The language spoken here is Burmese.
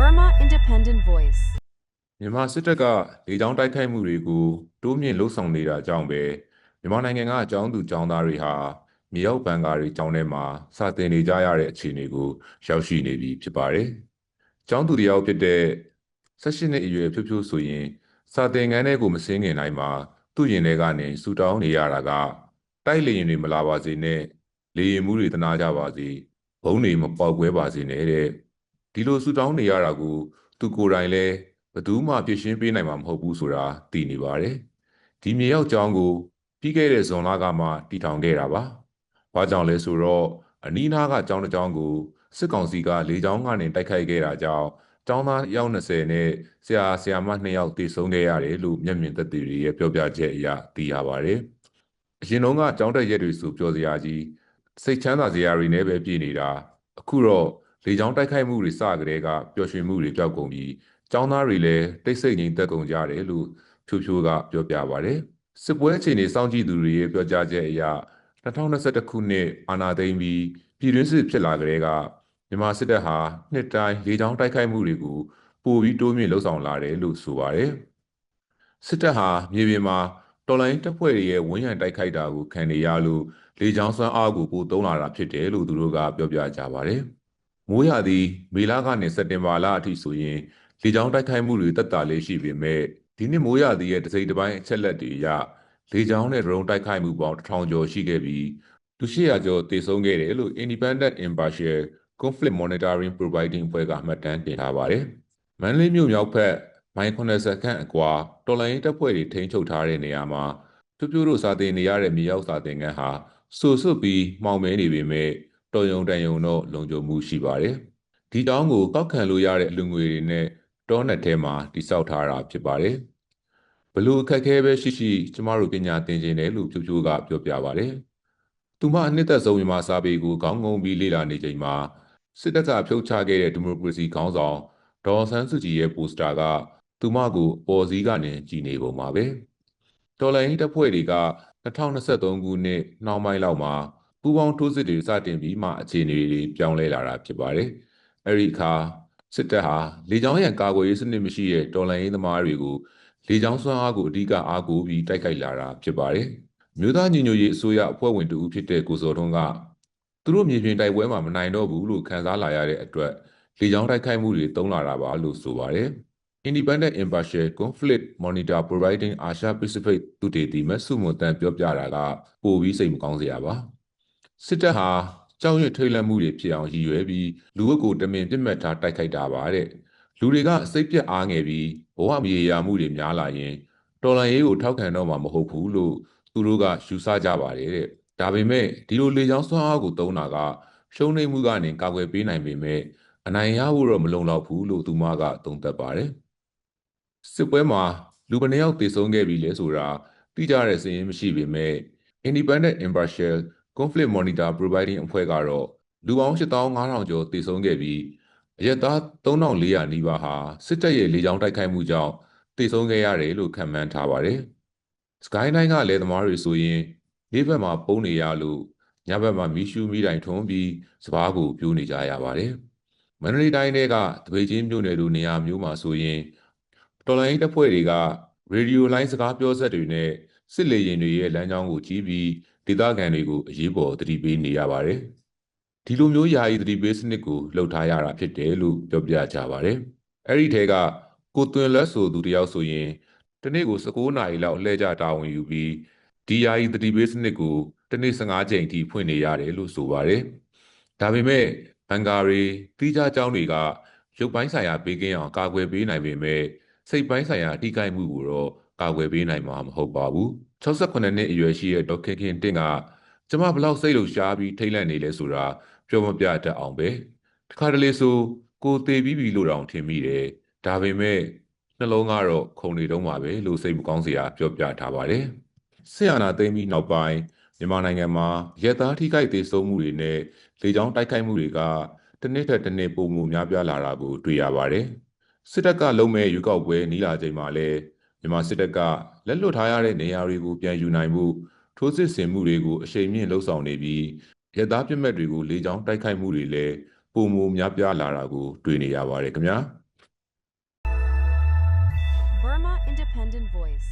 Burma Independent Voice. မြန်မာစစ်တပ်ကလေကြောင်းတိုက်ခိုက်မှုတွေကိုတိုးမြင့်လှုပ်ဆောင်နေတာကြောင့်ပဲမြန်မာနိုင်ငံကအကြောင်းသူအကြောင်းသားတွေဟာမြေရောက်ဘန်ကာတွေအကြောင်းထဲမှာစာသင်နေကြရတဲ့အခြေအနေကိုရောက်ရှိနေပြီဖြစ်ပါတယ်။ကျောင်းသူတယောက်ဖြစ်တဲ့16နှစ်အရွယ်ဖြိုးဖြိုးဆိုရင်စာသင်ခန်းထဲကိုမဆင်းခင်တိုင်းမှာသူ့ရင်ထဲကနေဆူတောင်းနေရတာကတိုက်လေရင်တွေမလာပါစေနဲ့လေရင်မှုတွေတနာကြပါစေဘုံတွေမပေါက်ကွဲပါစေနဲ့တဲ့ ဒီလိုဆူတောင်းနေရတာကို သူကိုယ်တိုင်လည်းဘယ်သူမှဖြည့်ရှင်းပေးနိုင်မှာမဟုတ်ဘူးဆိုတာသိနေပါတယ်။ဒီမြေရောက်ကျောင်းကိုပြီးခဲ့တဲ့ဇွန်လကမှတည်ထောင်ခဲ့တာပါ။ဘာကြောင့်လဲဆိုတော့အနီးနားကကျောင်းတစ်ကျောင်းကိုစစ်ကောင်စီကလေကြောင်းကနေတိုက်ခိုက်ခဲ့တာကြောင့်ကျောင်းသားယောက်20နဲ့ဆရာဆရာမ2ယောက်တေဆုံးခဲ့ရတယ်လို့မျက်မြင်သက်သေတွေရဲ့ပြောပြချက်အရသိရပါတယ်။အရင်တုန်းကကျောင်းတက်ရက်တွေဆိုပြောစရာကြီးစိတ်ချမ်းသာစရာတွေနဲ့ပဲပြည့်နေတာအခုတော့ လေကြောင်းတိုက်ခိုက်မှုတွေစကြတဲ့ကပျော်ရွှင်မှုတွေပျောက်ကုန်ပြီးကျောင်းသားတွေလည်းတိတ်ဆိတ်ငြိမ်သက်ကုန်ကြတယ်လို့ဖြိုးဖြိုးကပြောပြပါဗျ။စစ်ပွဲအခြေအနေစောင့်ကြည့်သူတွေရဲ့ပြောကြားချက်အရ2021ခုနှစ်အာဏာသိမ်းပြီးပြည်တွင်းစစ်ဖြစ်လာကြတဲ့ကမြန်မာစစ်တပ်ဟာနှစ်တိုင်းလေကြောင်းတိုက်ခိုက်မှုတွေကိုပိုပြီးတိုးမြင့်လှုံ့ဆော်လာတယ်လို့ဆိုပါတယ်။စစ်တပ်ဟာမြေပြင်မှာတော်လိုင်းတပ်ဖွဲ့တွေရဲ့ဝန်းရံတိုက်ခိုက်တာကိုခံနေရလို့လေကြောင်းစွမ်းအားကိုပိုသုံးလာတာဖြစ်တယ်လို့သူတို့ကပြောပြကြပါတယ်။ မိုးရာသီမေလကနေစက်တင်ဘာလအထိဆိုရင်လေကြောင်းတိုက်ခိုက်မှုတွေတက်တာလေးရှိပေမဲ့ဒီနှစ်မိုးရာသီရဲ့တစ်စိတ်တစ်ပိုင်းအချက်လက်တွေအရလေကြောင်းနဲ့ဒရုန်းတိုက်ခိုက်မှုပေါင်း1000ကျော်ရှိခဲ့ပြီးလူ800ကျော်တေဆုံးခဲ့တယ်လို့ Independent Impartial Conflict Monitoring Providing အဖွဲ့ကမှတ်တမ်းတင်ထားပါတယ်။မန္တလေးမြို့မြောက်ဘက်မိုင်90ခန့်အကွာတော်လိုင်းတပ်ဖွဲ့တွေထိန်းချုပ်ထားတဲ့နေရာမှာပြပြတို့စာတင်နေရတဲ့မြေရောက်စာတင်ခန်းဟာဆူဆွတ်ပြီးမှောင်မဲနေပေမဲ့ တော်ယုံတန်ယုံတော့လုံခြုံမှုရှိပါတယ်။ဒီတောင်းကိုကောက်ခံလို့ရတဲ့အလူငွေတွေနဲ့တောနက်ထဲမှာတိစောက်ထားတာဖြစ်ပါတယ်။ဘလို့အခက်ခဲပဲရှိရှိကျမတို့ပညာသင်ခြင်းတယ်လို့ဖြိုးဖြိုးကပြောပြပါတယ်။သူမအနှစ်သက်ဆုံးမြန်မာစာပေကိုခေါင်းငုံပြီးလေ့လာနေချိန်မှာစစ်တပ်ကဖြုတ်ချခဲ့တဲ့ဒီမိုကရေစီခေါင်းဆောင်ဒေါ်ဆန်းစုကြည်ရဲ့ပိုစတာကသူမကိုပေါ်စည်းကနေကြည်နေပုံပါပဲ။တော်လိုင်းတပ်ဖွဲ့တွေက2023ခုနှစ်နှောင်းပိုင်းလောက်မှာ ပူးပေါင်းထိုးစစ်တွေစတင်ပြီးမှအခြေအနေတွေပြောင်းလဲလာတာဖြစ်ပါတယ်။အဲဒီအခါစစ်တပ်ဟာလေကြောင်းရန်ကာကွယ်ရေးစနစ်မရှိတဲ့တော်လှန်ရေးသမားတွေကိုလေကြောင်းစွမ်းအားကိုအဓိကအားကိုးပြီးတိုက်ခိုက်လာတာဖြစ်ပါတယ်။မြို့သားညီညွတ်ရေးအစိုးရအဖွဲ့ဝင်တူဖြစ်တဲ့ကိုစောထွန်းကသူတို့မြေပြင်တိုက်ပွဲမှာမနိုင်တော့ဘူးလို့ခန်းစားလာရတဲ့အတွက်လေကြောင်းတိုက်ခိုက်မှုတွေတုံးလာတာပါလို့ဆိုပါတယ်။ Independent Impartial Conflict Monitor Providing Asia Pacific သူတေတီမဆုမွန်တန်ပြောပြတာကပိုပြီးစိတ်မကောင်းစရာပါ။ စစ်တပ်ဟာကြောက်ရွံ့ထိတ်လန့်မှုတွေဖြစ်အောင်ရည်ရွယ်ပြီးလူဝတ်ကိုတမင်ပြစ်မှတ်ထားတိုက်ခိုက်တာပါတဲ့လူတွေကစိတ်ပြက်အားငယ်ပြီးဘဝမရေရာမှုတွေများလာရင်တော်လန်ရေးကိုထောက်ခံတော့မှာမဟုတ်ဘူးလို့သူတို့ကယူဆကြပါတယ်တဲ့ဒါပေမဲ့ဒီလိုလေချောင်းဆွမ်းအားကိုသုံးတာကရှုံးနိမ့်မှုကနေကာကွယ်ပေးနိုင်ပေမဲ့အနိုင်ရဖို့တော့မလုံလောက်ဘူးလို့သူမကသုံးသပ်ပါတယ်စစ်ပွဲမှာလူဘယ်နှယောက်တေဆုံးခဲ့ပြီလဲဆိုတာသိကြတဲ့စာရင်းမရှိပေမဲ့ Independent Impartial Conflict Monitor Providing အဖွဲ့ကတော့လူပေါင်း8500ကျော်တည်ဆုံးခဲ့ပြီးအရက်သား3400နီးပါးဟာစစ်တပ်ရဲ့လေကြောင်းတိုက်ခိုက်မှုကြောင့်တည်ဆုံးခဲ့ရတယ်လို့ခန့်မှန်းထားပါတယ်။ Sky 9ကလည်းသမားတွေဆိုရင်လေးဘက်မှာပုံနေရလို့ညဘက်မှာမီးရှူးမီးတိုင်ထွန်းပြီးစပားကိုပြိုးနေကြရပါတယ်။မန္တလေးတိုင်းကတပိတ်ချင်းမြို့နယ်လိုနေရာမျိုးမှာဆိုရင်တော်လိုင်းတပ်ဖွဲ့တွေကရေဒီယိုလိုင်းစကားပြောဆက်တွေနဲ့ စစ်လေရင်တွေရဲ့လမ်းကြောင်းကိုကြည့်ပြီးဒေသခံတွေကိုအရေးပေါ်သတိပေးနေရပါတယ်။ဒီလိုမျိုးယာယီသတိပေးစနစ်ကိုလှုပ်ထားရတာဖြစ်တယ်လို့ပြောပြကြပါတယ်။အဲ့ဒီထဲကကိုသွင်လက်ဆိုသူတယောက်ဆိုရင်တနေ့ကို16နာရီလောက်လှည့်ကြတာဝန်ယူပြီးဒီယာယီသတိပေးစနစ်ကိုတနေ့15ကြိမ်ထိဖွင့်နေရတယ်လို့ဆိုပါတယ်။ဒါပေမဲ့ဘန်ဂါရီတီးခြားကျောင်းတွေကရုပ်ပိုင်းဆိုင်ရာဘေးကင်းအောင်ကာကွယ်ပေးနိုင်ပေမဲ့စိတ်ပိုင်းဆိုင်ရာထိခိုက်မှုကိုတော့ ကာကွယ်ပေးနိုင်မှာမဟုတ်ပါဘူး68နှစ်အရွယ်ရှိတဲ့ဒေါက်ခင်ခင်တင့်ကကျမဘလောက်စိတ်လှုပ်ရှားပြီးထိတ်လန့်နေလဲဆိုတာပြောမပြတတ်အောင်ပဲတခါတလေဆိုကိုသေးပြီးပြီလို့တောင်ထင်မိတယ်ဒါပေမဲ့နှလုံးကတော့ခုန်နေတော့မှာပဲလို့စိတ်မကောင်းစရာပြောပြထားပါတယ်ဆီယနာသိမ်းပြီးနောက်ပိုင်းမြန်မာနိုင်ငံမှာရက်သားထိခိုက်သေးဆုံးမှုတွေနဲ့လေကြောင်းတိုက်ခိုက်မှုတွေကတစ်နှစ်ထက်တစ်နှစ်ပိုမိုများပြားလာတာကိုတွေ့ရပါတယ်စစ်တပ်ကလုံးမဲ့ရွေးကောက်ပွဲနီးလာချိန်မှာလည်း မြန်မာစစ်တပ်ကလက်လွတ်ထားရတဲ့နေရာတွေကိုပြန်ယူနိုင်မှုထိုးစစ်ဆင်မှုတွေကိုအရှိန်မြင့်လှုပ်ဆောင်နေပြီးရဲသားပြစ်မှတ်တွေကိုလေကြောင်းတိုက်ခိုက်မှုတွေလည်းပုံမူများပြားလာတာကို တွေ့နေရပါတယ်ခင်ဗျာ Burma Independent Voice